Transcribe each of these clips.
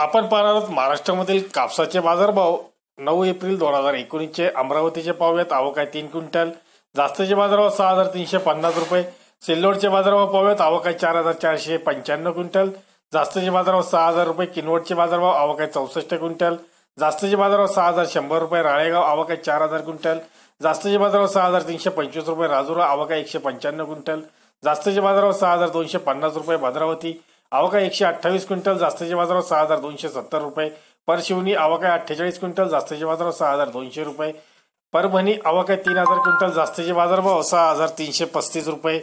आपण पाहणार आहोत महाराष्ट्रामधील कापसाचे बाजारभाव. नऊ एप्रिल दोन हजार एकोणीसचे अमरावतीचे पाहूयात आवक आहे तीन क्विंटल. जास्तीचे बाजारभाव सहा हजार तीनशे पन्नास रुपये. सिल्लोडचे बाजारभाव पाहूयात आवक आहे चार हजार चारशे पंच्याण्णव क्विंटल. जास्तीचे बाजारभाव सहा हजार रुपये. किनवटचे बाजारभाव आवक आहे चौसष्ट क्विंटल. जास्तीचे बाजारभाव सहा हजार शंभर रुपये. राळेगाव आवक आहे चार हजार क्विंटल. जास्तीचे बाजारभाव सहा हजार तीनशे पंचवीस रुपये. राजुरा आवक आहे एकशे पंच्याण्णव क्विंटल. जास्तीचे बाजारभाव सहा हजार दोनशे पन्नास रुपये. भद्रावती आवक आहे एकशे अठ्ठावीस क्विंटल जास्तीचे बाजारावर सहा हजार दोनशे सत्तर रुपये. परशिवनी आवक आहे अठ्ठेचाळीस क्विंटल जास्तीचे बाजारावर सहा हजार दोनशे रुपये. परभणी आवक आहे तीन हजार क्विंटल जास्तीचे बाजारभाव सहा हजार तीनशे पस्तीस रुपये.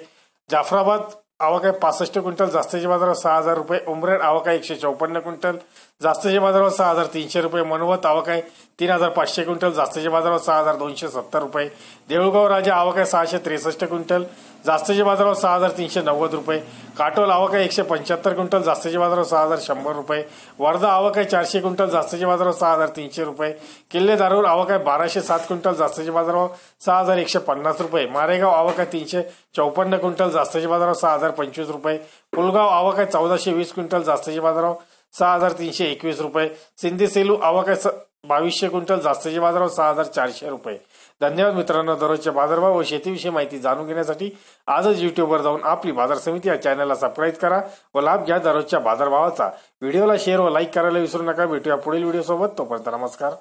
जाफराबाद आवक आहे पासष्ट क्विंटल जास्तीचे बाजारावर सहा हजार रुपये. उमरेड आवक आहे एकशे चौपन्न क्विंटल जास्तीचे बाजारावर सहा हजार तीनशे रुपये. मनवत आवक आहे तीन हजार पाचशे क्विंटल जास्तीचे बाजारावर सहा हजार दोनशे सत्तर रुपये. देऊळगाव राजा आवक आहे सहाशे त्रेसष्ट क्विंटल जास्तीचे बाजारावर सहा हजार तीनशे नव्वद रुपये. काटोल आवक आहे एकशे पंच्याहत्तर क्विंटल जास्तीचे बाजारावर सहा हजार शंभर रुपये. वर्धा आवक आहे चारशे क्विंटल जास्तीचे बाजारावर सहा हजार तीनशे रुपये. किल्ले दारूर आवक आहे बाराशे सात क्विंटल जास्तीचे बाजारावर सहा हजार एकशे पन्नास रुपये. मारेगाव आवक आहे तीनशे चौपन्न क्विंटल जास्तीचे बाजारावर सहा हजार पंचवीस रुपये. पुलगाव आवक आहे चौदाशे वीस क्विंटल जास्तीचे बाजारावर सहा हजार तीनशे एकवीस रुपये. सिंधी सेलू आवक आहे बावीसशे क्विंटल जास्तीचे बाजारभाव सहा हजार चारशे रुपये. धन्यवाद मित्रांनो दररोजच्या बाजारभाव व शेतीविषयी माहिती जाणून घेण्यासाठी आजच युट्यूबवर जाऊन आपली बाजार समिती या चॅनलला सबस्क्राईब करा व लाभ घ्या दररोजच्या बाजारभावाचा व्हिडिओला शेअर व लाईक करायला विसरू नका. भेटूया पुढील व्हिडिओ सोबत तोपर्यंत नमस्कार.